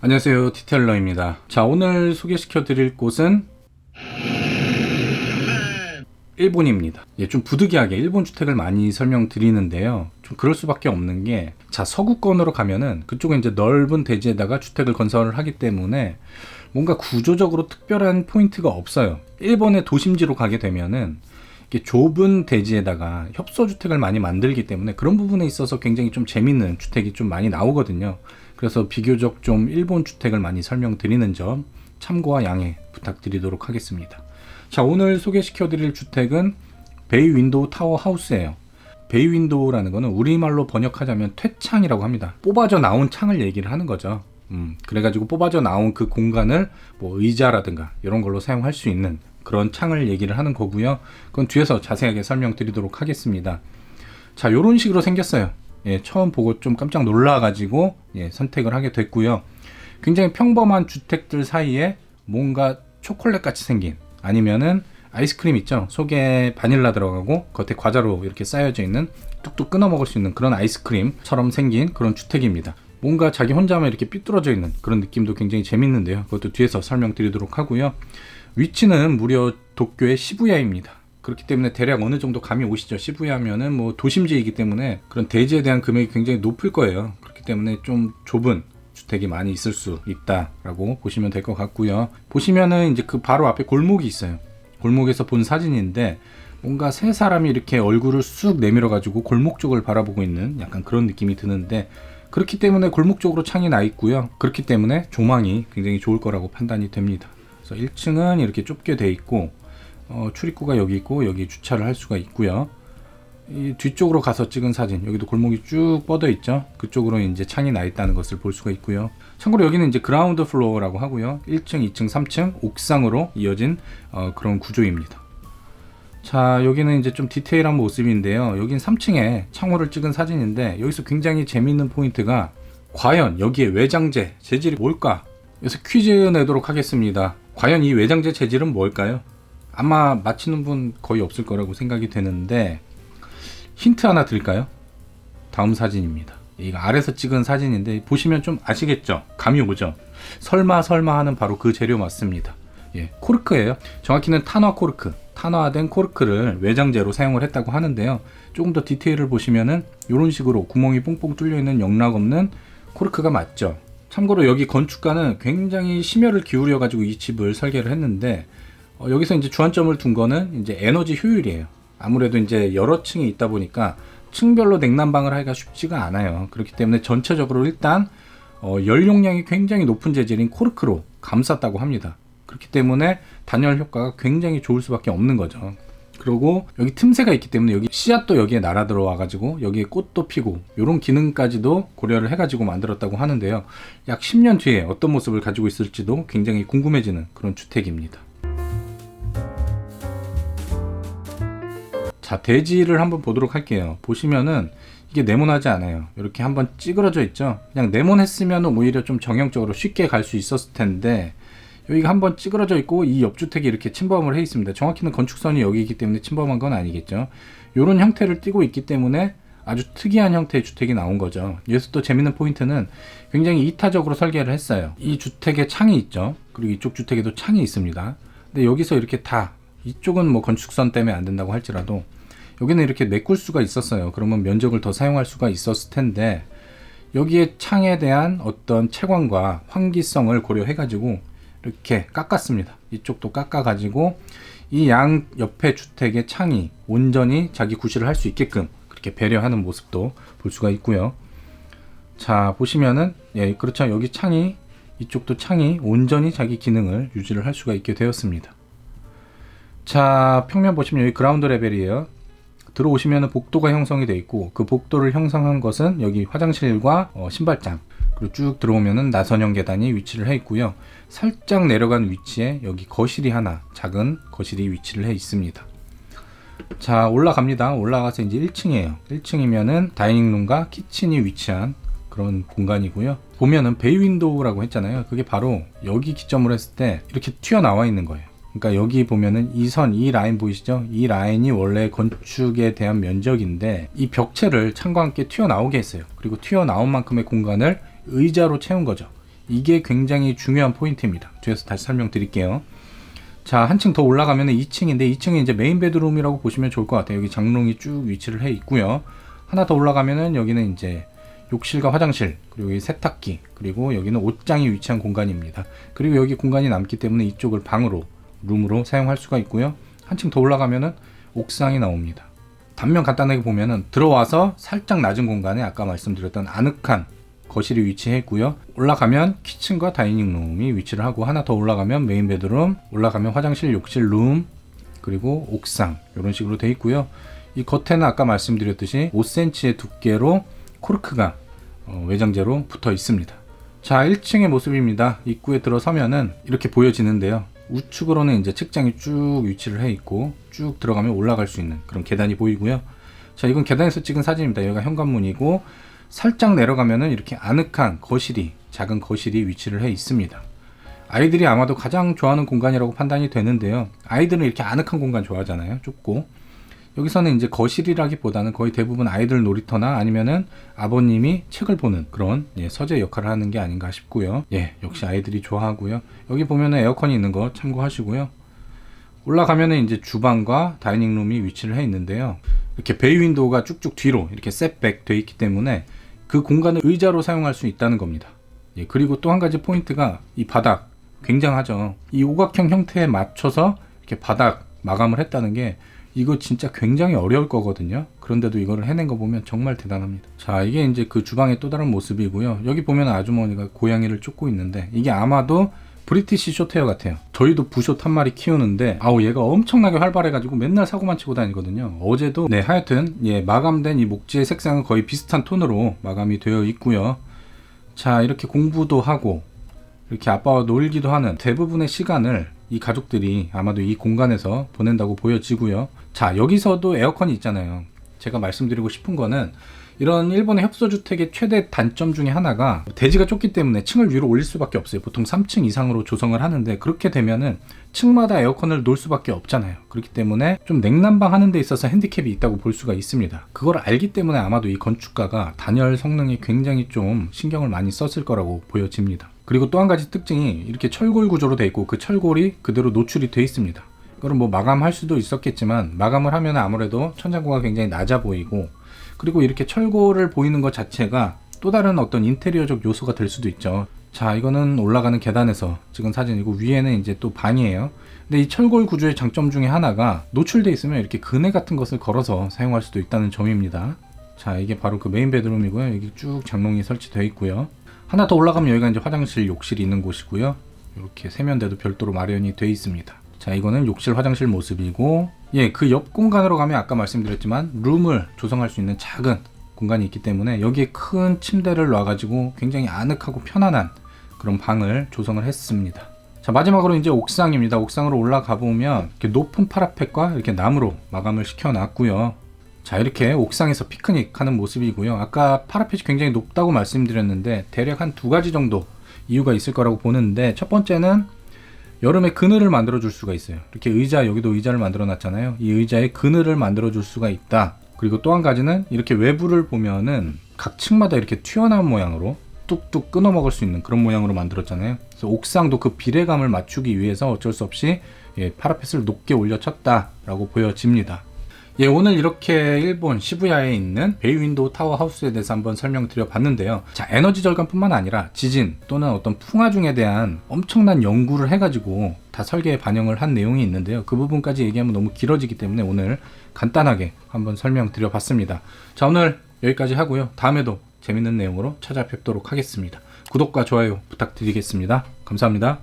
안녕하세요. 디테일러입니다. 자 오늘 소개시켜 드릴 곳은 일본입니다. 예, 좀 부득이하게 일본 주택을 많이 설명드리는데요. 좀 그럴 수밖에 없는 게 자 서구권으로 가면은 그쪽은 이제 넓은 대지에다가 주택을 건설을 하기 때문에 뭔가 구조적으로 특별한 포인트가 없어요. 일본의 도심지로 가게 되면은 좁은 대지에다가 협소주택을 많이 만들기 때문에 그런 부분에 있어서 굉장히 좀 재밌는 주택이 좀 많이 나오거든요. 그래서 비교적 좀 일본 주택을 많이 설명드리는 점 참고와 양해 부탁드리도록 하겠습니다. 자, 오늘 소개시켜 드릴 주택은 베이 윈도우 타워 하우스예요. 베이 윈도우라는 거는 우리말로 번역하자면 퇴창이라고 합니다. 뽑아져 나온 창을 얘기를 하는 거죠. 음, 그래가지고 뽑아져 나온 그 공간을 뭐 의자라든가 이런 걸로 사용할 수 있는 그런 창을 얘기를 하는 거고요. 그건 뒤에서 자세하게 설명드리도록 하겠습니다. 자, 요런 식으로 생겼어요. 예, 처음 보고 좀 깜짝 놀라가지고 예, 선택을 하게 됐고요. 굉장히 평범한 주택들 사이에 뭔가 초콜릿 같이 생긴 아니면은 아이스크림 있죠. 속에 바닐라 들어가고 겉에 과자로 이렇게 쌓여져 있는 뚝뚝 끊어 먹을 수 있는 그런 아이스크림처럼 생긴 그런 주택입니다. 뭔가 자기 혼자만 이렇게 삐뚤어져 있는 그런 느낌도 굉장히 재밌는데요. 그것도 뒤에서 설명드리도록 하고요. 위치는 무려 도쿄의 시부야입니다. 그렇기 때문에 대략 어느 정도 감이 오시죠. 시부야면은 뭐 도심지이기 때문에 그런 대지에 대한 금액이 굉장히 높을 거예요. 그렇기 때문에 좀 좁은 주택이 많이 있을 수 있다라고 보시면 될 것 같고요. 보시면은 이제 그 바로 앞에 골목이 있어요. 골목에서 본 사진인데 뭔가 세 사람이 이렇게 얼굴을 쑥 내밀어 가지고 골목 쪽을 바라보고 있는 약간 그런 느낌이 드는데 그렇기 때문에 골목 쪽으로 창이 나 있고요. 그렇기 때문에 조망이 굉장히 좋을 거라고 판단이 됩니다. 그래서 1층은 이렇게 좁게 돼 있고 어, 출입구가 여기 있고 여기 주차를 할 수가 있고요. 이 뒤쪽으로 가서 찍은 사진 여기도 골목이 쭉 뻗어 있죠. 그쪽으로 이제 창이 나 있다는 것을 볼 수가 있고요. 참고로 여기는 이제 그라운드 플로어라고 하고요. 1층, 2층, 3층 옥상으로 이어진 어, 그런 구조입니다. 자 여기는 이제 좀 디테일한 모습인데요. 여긴 3층에 창호를 찍은 사진인데 여기서 굉장히 재미있는 포인트가 과연 여기에 외장재 재질이 뭘까? 그래서 퀴즈 내도록 하겠습니다. 과연 이 외장재 재질은 뭘까요? 아마 맞히는 분 거의 없을 거라고 생각이 되는데 힌트 하나 드릴까요? 다음 사진입니다. 이거 아래서 찍은 사진인데 보시면 좀 아시겠죠? 감이 오죠? 설마 설마 하는 바로 그 재료 맞습니다. 예, 코르크예요. 정확히는 탄화 코르크, 탄화된 코르크를 외장재로 사용을 했다고 하는데요. 조금 더 디테일을 보시면은 이런 식으로 구멍이 뽕뽕 뚫려 있는 영락 없는 코르크가 맞죠. 참고로 여기 건축가는 굉장히 심혈을 기울여 가지고 이 집을 설계를 했는데 어, 여기서 이제 주안점을 둔 거는 이제 에너지 효율이에요. 아무래도 이제 여러 층이 있다 보니까 층별로 냉난방을 하기가 쉽지가 않아요. 그렇기 때문에 전체적으로 일단 어, 열 용량이 굉장히 높은 재질인 코르크로 감쌌다고 합니다. 그렇기 때문에 단열 효과가 굉장히 좋을 수밖에 없는 거죠. 그리고 여기 틈새가 있기 때문에 여기 씨앗도 여기에 날아 들어와 가지고 여기에 꽃도 피고 이런 기능까지도 고려를 해 가지고 만들었다고 하는데요. 약 10년 뒤에 어떤 모습을 가지고 있을지도 굉장히 궁금해지는 그런 주택입니다. 자, 대지를 한번 보도록 할게요. 보시면은 이게 네모나지 않아요. 이렇게 한번 찌그러져 있죠. 그냥 네모했으면 오히려 좀 정형적으로 쉽게 갈 수 있었을 텐데 여기가 한번 찌그러져 있고 이 옆주택이 이렇게 침범을 해 있습니다. 정확히는 건축선이 여기 있기 때문에 침범한 건 아니겠죠. 이런 형태를 띠고 있기 때문에 아주 특이한 형태의 주택이 나온 거죠. 여기서 또 재밌는 포인트는 굉장히 이타적으로 설계를 했어요. 이 주택에 창이 있죠. 그리고 이쪽 주택에도 창이 있습니다. 근데 여기서 이렇게 다 이쪽은 뭐 건축선 때문에 안 된다고 할지라도 여기는 이렇게 메꿀 수가 있었어요. 그러면 면적을 더 사용할 수가 있었을 텐데 여기에 창에 대한 어떤 채광과 환기성을 고려해 가지고 이렇게 깎았습니다. 이쪽도 깎아 가지고 이 양 옆에 주택의 창이 온전히 자기 구실을 할 수 있게끔 그렇게 배려하는 모습도 볼 수가 있고요. 자 보시면은 예 그렇죠 여기 창이 이쪽도 창이 온전히 자기 기능을 유지를 할 수가 있게 되었습니다. 자 평면 보시면 여기 그라운드 레벨이에요. 들어오시면 복도가 형성이 되어 있고 그 복도를 형성한 것은 여기 화장실과 어, 신발장 그리고 쭉 들어오면은 나선형 계단이 위치를 해 있고요. 살짝 내려간 위치에 여기 거실이 하나 작은 거실이 위치를 해 있습니다. 자 올라갑니다. 올라가서 이제 1층이에요. 1층이면은 다이닝룸과 키친이 위치한 그런 공간이고요. 보면은 베이 윈도우라고 했잖아요. 그게 바로 여기 기점으로 했을 때 이렇게 튀어나와 있는 거예요. 그러니까 여기 보면은 이 선, 이 라인 보이시죠? 이 라인이 원래 건축에 대한 면적인데 이 벽체를 창과 함께 튀어나오게 했어요. 그리고 튀어나온 만큼의 공간을 의자로 채운 거죠. 이게 굉장히 중요한 포인트입니다. 뒤에서 다시 설명드릴게요. 자, 한층 더 올라가면 2층인데 2층이 이제 메인 베드룸이라고 보시면 좋을 것 같아요. 여기 장롱이 쭉 위치를 해 있고요. 하나 더 올라가면은 여기는 이제 욕실과 화장실, 그리고 여기 세탁기, 그리고 여기는 옷장이 위치한 공간입니다. 그리고 여기 공간이 남기 때문에 이쪽을 방으로, 룸으로 사용할 수가 있고요. 한층 더 올라가면은 옥상이 나옵니다. 단면 간단하게 보면은 들어와서 살짝 낮은 공간에 아까 말씀드렸던 아늑한 거실이 위치해 있고요. 올라가면 키친과 다이닝룸이 위치를 하고 하나 더 올라가면 메인 베드룸, 올라가면 화장실, 욕실, 룸, 그리고 옥상 이런 식으로 돼 있고요. 이 겉에는 아까 말씀드렸듯이 5cm의 두께로 코르크가 어, 외장재로 붙어 있습니다. 자, 1층의 모습입니다. 입구에 들어서면은 이렇게 보여지는데요. 우측으로는 이제 책장이 쭉 위치를 해 있고 쭉 들어가면 올라갈 수 있는 그런 계단이 보이고요. 자, 이건 계단에서 찍은 사진입니다. 여기가 현관문이고 살짝 내려가면은 이렇게 아늑한 거실이 작은 거실이 위치를 해 있습니다. 아이들이 아마도 가장 좋아하는 공간이라고 판단이 되는데요. 아이들은 이렇게 아늑한 공간 좋아하잖아요. 좁고. 여기서는 이제 거실이라기보다는 거의 대부분 아이들 놀이터나 아니면은 아버님이 책을 보는 그런 예, 서재 역할을 하는 게 아닌가 싶고요. 예, 역시 아이들이 좋아하고요. 여기 보면은 에어컨이 있는 거 참고하시고요. 올라가면은 이제 주방과 다이닝룸이 위치를 해 있는데요. 이렇게 베이 윈도우가 쭉쭉 뒤로 이렇게 셋백 돼 있기 때문에 그 공간을 의자로 사용할 수 있다는 겁니다. 예, 그리고 또 한 가지 포인트가 이 바닥 굉장하죠. 이 오각형 형태에 맞춰서 이렇게 바닥 마감을 했다는 게 이거 진짜 굉장히 어려울 거거든요. 그런데도 이거를 해낸 거 보면 정말 대단합니다. 자, 이게 이제 그 주방의 또 다른 모습이고요. 여기 보면 아주머니가 고양이를 쫓고 있는데 이게 아마도 브리티시 쇼테어 같아요. 저희도 부쇼 한 마리 키우는데 아우 얘가 엄청나게 활발해가지고 맨날 사고만 치고 다니거든요. 어제도 네 하여튼 예 마감된 이 목재의 색상은 거의 비슷한 톤으로 마감이 되어 있고요. 자 이렇게 공부도 하고 이렇게 아빠와 놀기도 하는 대부분의 시간을 이 가족들이 아마도 이 공간에서 보낸다고 보여지고요. 자, 여기서도 에어컨이 있잖아요. 제가 말씀드리고 싶은 거는 이런 일본의 협소주택의 최대 단점 중에 하나가 대지가 좁기 때문에 층을 위로 올릴 수밖에 없어요. 보통 3층 이상으로 조성을 하는데 그렇게 되면은 층마다 에어컨을 놓을 수밖에 없잖아요. 그렇기 때문에 좀 냉난방 하는 데 있어서 핸디캡이 있다고 볼 수가 있습니다. 그걸 알기 때문에 아마도 이 건축가가 단열 성능에 굉장히 좀 신경을 많이 썼을 거라고 보여집니다. 그리고 또 한 가지 특징이 이렇게 철골 구조로 돼 있고 그 철골이 그대로 노출이 돼 있습니다. 그럼 뭐 마감할 수도 있었겠지만 마감을 하면 아무래도 천장고가 굉장히 낮아 보이고 그리고 이렇게 철골을 보이는 것 자체가 또 다른 어떤 인테리어적 요소가 될 수도 있죠. 자, 이거는 올라가는 계단에서 찍은 사진이고 위에는 이제 또 방이에요. 근데 이 철골 구조의 장점 중에 하나가 노출돼 있으면 이렇게 그네 같은 것을 걸어서 사용할 수도 있다는 점입니다. 자, 이게 바로 그 메인 베드룸이고요. 여기 쭉 장롱이 설치되어 있고요. 하나 더 올라가면 여기가 이제 화장실, 욕실이 있는 곳이고요. 이렇게 세면대도 별도로 마련이 되어 있습니다. 자, 이거는 욕실, 화장실 모습이고, 예, 그 옆 공간으로 가면 아까 말씀드렸지만 룸을 조성할 수 있는 작은 공간이 있기 때문에 여기에 큰 침대를 놔가지고 굉장히 아늑하고 편안한 그런 방을 조성을 했습니다. 자, 마지막으로 이제 옥상입니다. 옥상으로 올라가 보면 이렇게 높은 파라펫과 이렇게 나무로 마감을 시켜 놨고요. 자, 이렇게 옥상에서 피크닉 하는 모습이고요. 아까 파라펫이 굉장히 높다고 말씀드렸는데 대략 한 두 가지 정도 이유가 있을 거라고 보는데 첫 번째는 여름에 그늘을 만들어 줄 수가 있어요. 이렇게 의자 여기도 의자를 만들어 놨잖아요. 이 의자에 그늘을 만들어 줄 수가 있다. 그리고 또 한 가지는 이렇게 외부를 보면은 각 층마다 이렇게 튀어나온 모양으로 뚝뚝 끊어 먹을 수 있는 그런 모양으로 만들었잖아요. 그래서 옥상도 그 비례감을 맞추기 위해서 어쩔 수 없이 예, 파라펫을 높게 올려쳤다라고 보여집니다. 예, 오늘 이렇게 일본 시부야에 있는 베이 윈도우 타워 하우스에 대해서 한번 설명드려 봤는데요. 자, 에너지 절감뿐만 아니라 지진 또는 어떤 풍화중에 대한 엄청난 연구를 해가지고 다 설계에 반영을 한 내용이 있는데요. 그 부분까지 얘기하면 너무 길어지기 때문에 오늘 간단하게 한번 설명드려 봤습니다. 자, 오늘 여기까지 하고요. 다음에도 재밌는 내용으로 찾아뵙도록 하겠습니다. 구독과 좋아요 부탁드리겠습니다. 감사합니다.